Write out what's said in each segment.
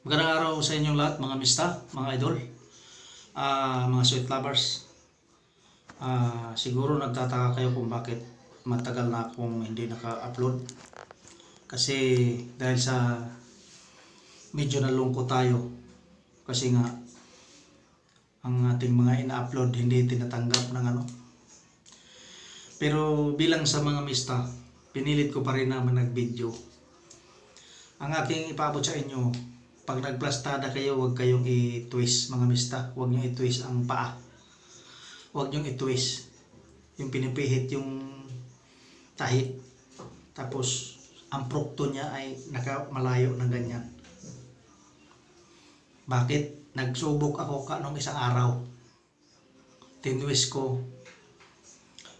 Magandang araw sa inyong lahat, mga mista, mga idol, ah, mga sweet lovers. Ah, siguro nagtataka kayo kung bakit matagal na akong hindi naka-upload. Kasi dahil sa medyo nalungkot tayo. Kasi nga, ang ating mga ina-upload hindi tinatanggap ng ano. Pero bilang sa mga mista, pinilit ko pa rin naman nag-video. Ang aking ipaabot sa inyo, pag nagplastada kayo, huwag kayong i-twist mga mista. Huwag nyo i-twist ang paa. Huwag nyo i-twist. Yung pinipihit yung tahit. Tapos, ang prokto niya ay nakamalayo ng ganyan. Bakit? Nagsubok ako ka nung isang araw. Tinwist ko.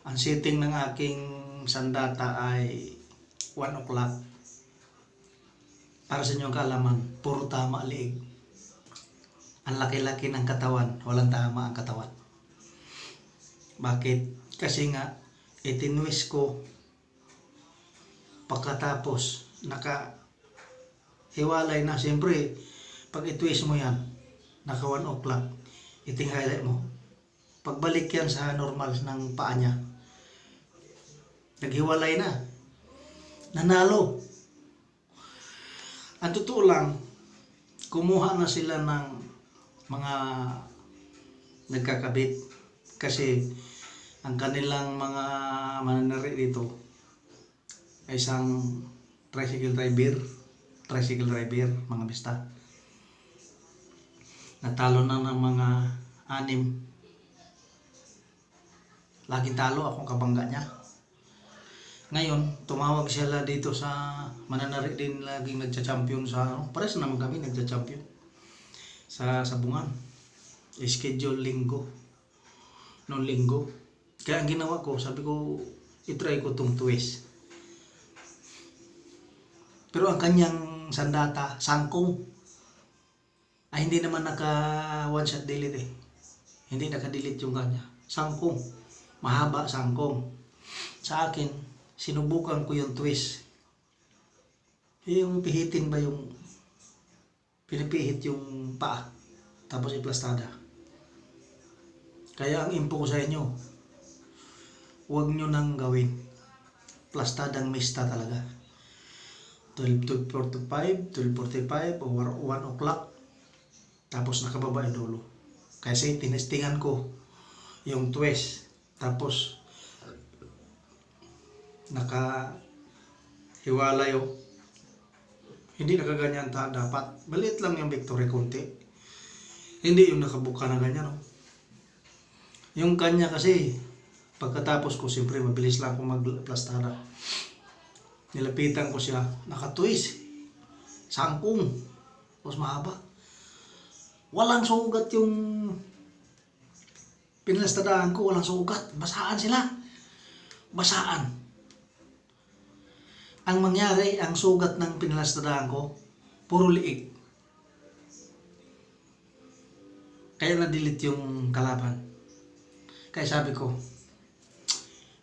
Ang setting ng aking sandata ay 1 o'clock para sa inyong kaalaman, puro tama liig. Ang laki-laki ng katawan, walang tama ang katawan. Bakit? Kasi nga, itinwis ko pagkatapos, naka hiwalay na. Siyempre, pag itwist mo yan, naka 1 o'clock, itinghalay mo. Pagbalik yan sa normal ng paa niya, naghiwalay na. Nanalo. Ang totoo lang, kumuha na sila ng mga nagkakabit kasi ang kanilang mga mananari dito ay isang tricycle driver, tricycle driver, mga bista. Natalo na ng mga anim. Laging talo akong kabangga niya. Ngayon, tumawag sila dito sa mananari din laging nagcha-champion sa ano. Pares naman kami nagcha-champion sa sabungan. Schedule linggo. Noong linggo. Kaya ang ginawa ko, sabi ko, itry ko tong twist. Pero ang kanyang sandata, sangkong. Ay hindi naman naka one shot delete eh. Hindi naka-delete yung kanya. Sangkong. Mahaba sangkong. Sa akin, sinubukan ko yung twist. Yung pihitin ba yung pinipihit yung paa tapos iplastada. Kaya ang impo ko sa inyo, huwag nyo nang gawin. Plastadang mista talaga. 12.45, 12.45 or 1 o'clock. Tapos nakababa yung dulo. Kasi tinestingan ko yung twist. Tapos naka hiwalay oh. Hindi nakaganyan ta dapat. Maliit lang yung victory konti. Hindi yung nakabuka na ganyan oh. Yung kanya kasi pagkatapos ko siyempre mabilis lang ako magplastada. Nilapitan ko siya, nakatwist. Sangkong. Tapos mahaba. Walang sugat yung pinlastadahan ko, walang sugat. Basaan sila. Basaan ang mangyari, ang sugat ng pinalastadahan ko, puro liig. Kaya na-delete yung kalaban. Kaya sabi ko,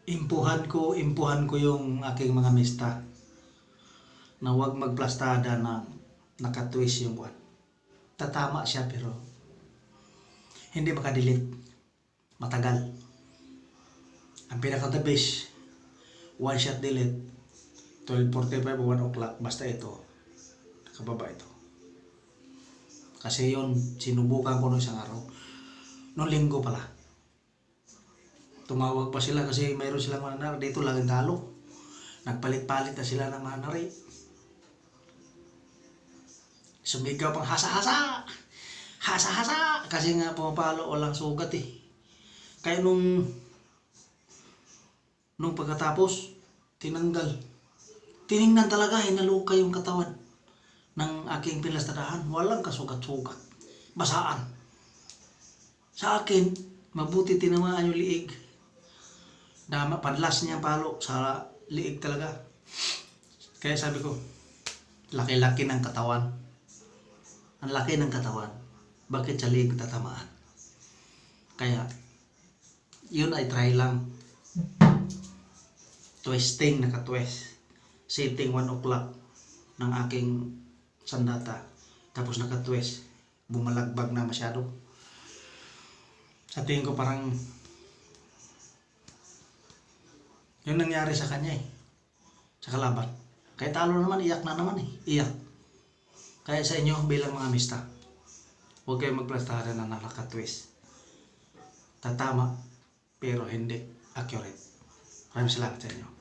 impuhan ko, impuhan ko yung aking mga mista na huwag magplastada na nakatwist yung buwan. Tatama siya pero hindi makadelete. Matagal. Ang pinaka-the best, one shot delete, 12.45 o 1 o'clock, basta ito, nakababa ito. Kasi yon sinubukan ko nung isang araw. Noong linggo pala. Tumawag pa sila kasi mayroon silang mananari. Dito laging talo. Nagpalit-palit na sila ng mananari. Sumigaw pang hasa-hasa! Hasa-hasa! Kasi nga pumapalo walang sugat eh. Kaya nung nung pagkatapos, tinanggal tiningnan talaga, hinaluka yung katawan ng aking pinlastadahan. Walang kasugat-sugat. Basaan. Sa akin, mabuti tinamaan yung liig. Dama, padlas niya palo sa liig talaga. Kaya sabi ko, laki-laki ng katawan. Ang laki ng katawan. Bakit sa liig tatamaan? Kaya, yun ay try lang. Twisting, naka-twist setting 1 o'clock ng aking sandata. Tapos nakatwist. Bumalagbag na masyado. Sa tingin ko parang yun nangyari sa kanya eh. Sa kalaban. Kaya talo naman, iyak na naman eh. Iyak. Kaya sa inyo bilang mga mista, huwag kayong magplastaran na nakatwist. Tatama, pero hindi accurate. Maraming salamat sa inyo.